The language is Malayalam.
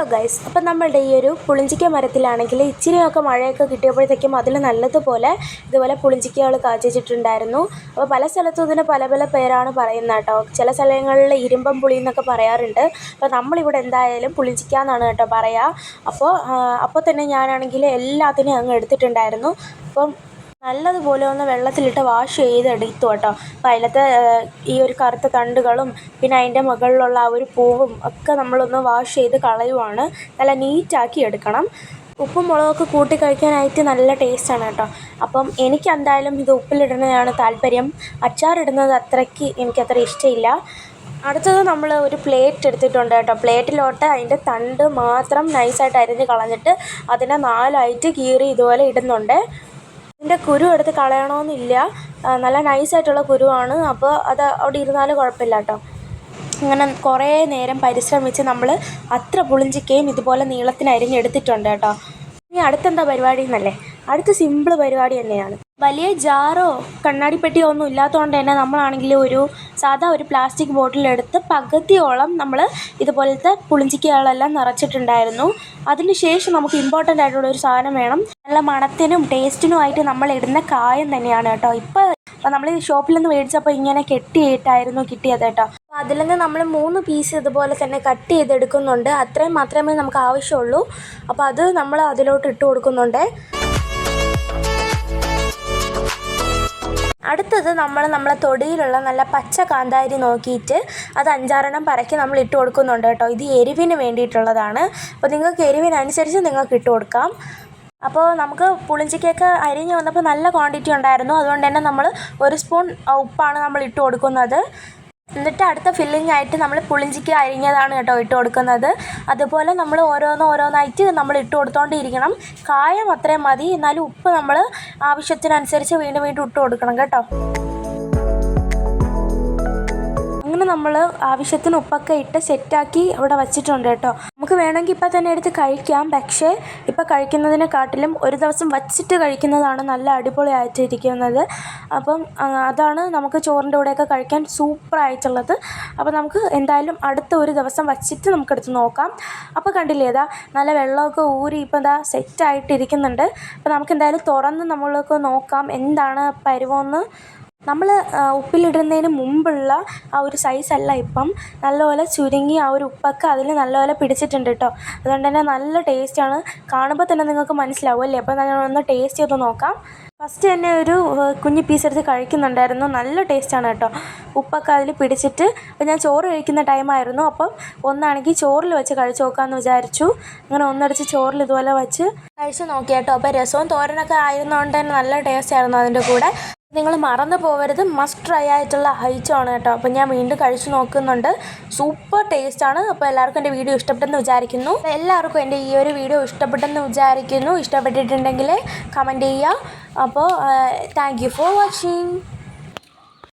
ഹലോ ഗൈസ് അപ്പം നമ്മളുടെ ഈ ഒരു പുളിഞ്ചിക്ക മരത്തിലാണെങ്കിൽ ഇച്ചിരിയൊക്കെ മഴയൊക്കെ കിട്ടിയപ്പോഴത്തേക്കും അതിൽ നല്ലതുപോലെ ഇതുപോലെ പുളിഞ്ചിക്കകൾ കാച്ചിട്ടുണ്ടായിരുന്നു അപ്പോൾ പല സ്ഥലത്തും ഇതിന് പല പല പേരാണ് പറയുന്നത് കേട്ടോ. ചില സ്ഥലങ്ങളിൽ ഇരുമ്പം പുളി എന്നൊക്കെ പറയാറുണ്ട്. അപ്പോൾ നമ്മളിവിടെ എന്തായാലും പുളിഞ്ചിക്ക എന്നാണ് കേട്ടോ പറയുക അപ്പോൾ അപ്പോൾ തന്നെ ഞാനാണെങ്കിൽ എല്ലാത്തിനെയും അങ്ങ് എടുത്തിട്ടുണ്ടായിരുന്നു. അപ്പം നല്ലതുപോലെ ഒന്ന് വെള്ളത്തിലിട്ട് വാഷ് ചെയ്തെടുത്തു കേട്ടോ. അപ്പം അതിലത്തെ ഈ ഒരു കറുത്ത തണ്ടുകളും പിന്നെ അതിന്റെ മുകളിലുള്ള ആ ഒരു പൂവും ഒക്കെ നമ്മളൊന്ന് വാഷ് ചെയ്ത് കളയുവാണ്. നല്ല നീറ്റാക്കി എടുക്കണം. ഉപ്പും മുളകൊക്കെ കൂട്ടി കഴിക്കാനായിട്ട് നല്ല ടേസ്റ്റാണ് കേട്ടോ. അപ്പം എനിക്ക് എന്തായാലും ഇത് ഉപ്പിലിടുന്നതാണ് താല്പര്യം. അച്ചാറിടുന്നത് അത്രയ്ക്ക് എനിക്കത്ര ഇഷ്ടമില്ല. അടുത്തത് നമ്മൾ ഒരു പ്ലേറ്റ് എടുത്തിട്ടുണ്ട് കേട്ടോ. പ്ലേറ്റിലോട്ട് അതിന്റെ തണ്ട് മാത്രം നൈസായിട്ട് അരിഞ്ഞ് കളഞ്ഞിട്ട് അതിനെ നാലായിട്ട് കീറി ഇതുപോലെ ഇടുന്നുണ്ട്. ഇതിന്റെ കുരു എടുത്ത് കളയണമെന്നില്ല നല്ല നൈസായിട്ടുള്ള കുരുവാണ്. അപ്പോൾ അത് അവിടെ ഇരുന്നാലും കുഴപ്പമില്ല കേട്ടോ അങ്ങനെ കുറേ നേരം പരിശ്രമിച്ച് നമ്മൾ അത്ര പുളിഞ്ചിക്കയും ഇതുപോലെ നീളത്തിന് അരിഞ്ഞെടുത്തിട്ടുണ്ട് കേട്ടോ. ഇനി അടുത്തെന്താ പരിപാടി എന്നല്ലേ? അടുത്ത സിമ്പിൾ പരിപാടി തന്നെയാണ്. വലിയ ജാറോ കണ്ണാടിപ്പെട്ടിയോ ഒന്നും ഇല്ലാത്തതുകൊണ്ട് തന്നെ നമ്മളാണെങ്കിൽ ഒരു സാധാ ഒരു പ്ലാസ്റ്റിക് ബോട്ടിലെടുത്ത് പകുതിയോളം നമ്മൾ ഇതുപോലത്തെ പുളിഞ്ചിക്കകളെല്ലാം നിറച്ചിട്ടുണ്ടായിരുന്നു. അതിനുശേഷം നമുക്ക് ഇമ്പോർട്ടന്റ് ആയിട്ടുള്ള ഒരു സാധനം വേണം. നല്ല മണത്തിനും ടേസ്റ്റിനും ആയിട്ട് നമ്മൾ ഇടുന്ന കായം തന്നെയാണ് കേട്ടോ. ഇപ്പോൾ നമ്മൾ ഷോപ്പിൽ നിന്ന് മേടിച്ചപ്പോൾ ഇങ്ങനെ കെട്ടിയിട്ടായിരുന്നു കിട്ടിയത് കേട്ടോ. അപ്പോൾ അതിൽ നിന്ന് നമ്മൾ മൂന്ന് പീസ് ഇതുപോലെ തന്നെ കട്ട് ചെയ്തെടുക്കുന്നുണ്ട്. അത്രയും മാത്രമേ നമുക്ക് ആവശ്യമുള്ളൂ. അപ്പോൾ അത് നമ്മൾ അതിലോട്ട് ഇട്ട് കൊടുക്കുന്നുണ്ട്. അടുത്തത് നമ്മൾ നമ്മളെ തൊടിയിലുള്ള നല്ല പച്ച കാന്താരി നോക്കിയിട്ട് അത് അഞ്ചാറെണ്ണം പറക്കി നമ്മൾ ഇട്ട് കൊടുക്കുന്നുണ്ട് കേട്ടോ. ഇത് എരിവിന് വേണ്ടിയിട്ടുള്ളതാണ്. അപ്പോൾ നിങ്ങൾക്ക് എരിവിനനുസരിച്ച് നിങ്ങൾക്ക് ഇട്ട് കൊടുക്കാം. അപ്പോൾ നമുക്ക് പുളിഞ്ചിക്കൊക്കെ അരിഞ്ഞ് വന്നപ്പോൾ നല്ല ക്വാണ്ടിറ്റി ഉണ്ടായിരുന്നു. അതുകൊണ്ട് തന്നെ നമ്മൾ ഒരു സ്പൂൺ ഉപ്പാണ് നമ്മൾ ഇട്ട് കൊടുക്കുന്നത്. എന്നിട്ട് അടുത്ത ഫില്ലിംഗ് ആയിട്ട് നമ്മൾ പുളിഞ്ചിക്ക് അരിഞ്ഞതാണ് കേട്ടോ ഇട്ട് കൊടുക്കുന്നത്. അതുപോലെ നമ്മൾ ഓരോന്ന് ഓരോന്നായിട്ട് നമ്മൾ ഇട്ട് കൊടുത്തോണ്ടിരിക്കണം. കായം അത്രയും മതി. എന്നാലും ഉപ്പ് നമ്മൾ ആവശ്യത്തിനനുസരിച്ച് വീണ്ടും വീണ്ടും ഇട്ട് കൊടുക്കണം കേട്ടോ. അങ്ങനെ നമ്മൾ ആവശ്യത്തിന് ഉപ്പൊക്കെ ഇട്ട് സെറ്റാക്കി അവിടെ വച്ചിട്ടുണ്ട് കേട്ടോ. നമുക്ക് വേണമെങ്കിൽ ഇപ്പം തന്നെ എടുത്ത് കഴിക്കാം. പക്ഷേ ഇപ്പം കഴിക്കുന്നതിനെക്കാട്ടിലും ഒരു ദിവസം വച്ചിട്ട് കഴിക്കുന്നതാണ് നല്ല അടിപൊളിയായിട്ടിരിക്കുന്നത്. അപ്പം അതാണ് നമുക്ക് ചോറിന്റെ കൂടെയൊക്കെ കഴിക്കാൻ സൂപ്പറായിട്ടുള്ളത്. അപ്പോൾ നമുക്ക് എന്തായാലും അടുത്ത ഒരു ദിവസം വച്ചിട്ട് നമുക്കെടുത്ത് നോക്കാം. അപ്പോൾ കണ്ടില്ലേ ഇതാ നല്ല വെള്ളമൊക്കെ ഊരി ഇപ്പം ഇതാ സെറ്റായിട്ടിരിക്കുന്നുണ്ട്. അപ്പോൾ നമുക്ക് എന്തായാലും തുറന്ന് നമ്മളൊക്കെ നോക്കാം. എന്താണ് പരുവമെന്ന് നമ്മൾ ഉപ്പിലിടുന്നതിന് മുമ്പുള്ള ആ ഒരു സൈസല്ല ഇപ്പം. നല്ലപോലെ ചുരുങ്ങി ആ ഒരു ഉപ്പൊക്കെ അതിൽ നല്ലപോലെ പിടിച്ചിട്ടുണ്ട് കേട്ടോ അതുകൊണ്ട് തന്നെ നല്ല ടേസ്റ്റാണ് കാണുമ്പോൾ തന്നെ നിങ്ങൾക്ക് മനസ്സിലാവും അല്ലേ? അപ്പോൾ ഒന്ന് ടേസ്റ്റ് ചെയ്ത് നോക്കാം. ഫസ്റ്റ് തന്നെ ഒരു കുഞ്ഞു പീസ് എടുത്ത് കഴിക്കുന്നുണ്ടായിരുന്നു. നല്ല ടേസ്റ്റാണ് കേട്ടോ ഉപ്പൊക്കെ അതിൽ പിടിച്ചിട്ട് അപ്പോൾ ഞാൻ ചോറ് കഴിക്കുന്ന ടൈമായിരുന്നു അപ്പം ഒന്നാണെങ്കിൽ ചോറിൽ വെച്ച് കഴിച്ച് നോക്കാമെന്ന് വിചാരിച്ചു. അങ്ങനെ ഒന്നടിച്ച് ചോറിൽ ഇതുപോലെ വെച്ച് കഴിച്ച് നോക്കി കേട്ടോ അപ്പോൾ രസവും തോരനൊക്കെ ആയിരുന്നതുകൊണ്ട് തന്നെ നല്ല ടേസ്റ്റ് ആയിരുന്നു അതിന്റെ കൂടെ. നിങ്ങൾ മറന്നു പോകരുത് മസ്റ്റ് ട്രൈ ആയിട്ടുള്ള ഹൈച്ചാണ് കേട്ടോ. അപ്പോൾ ഞാൻ വീണ്ടും കഴിച്ചു നോക്കുന്നുണ്ട്. സൂപ്പർ ടേസ്റ്റാണ് അപ്പോൾ എല്ലാവർക്കും എന്റെ വീഡിയോ ഇഷ്ടപ്പെട്ടെന്ന് വിചാരിക്കുന്നു. എല്ലാവർക്കും എന്റെ ഈ ഒരു വീഡിയോ ഇഷ്ടപ്പെട്ടെന്ന് വിചാരിക്കുന്നു. ഇഷ്ടപ്പെട്ടിട്ടുണ്ടെങ്കിൽ കമന്റ് ചെയ്യുക. അപ്പോൾ താങ്ക് ഫോർ വാച്ചിങ്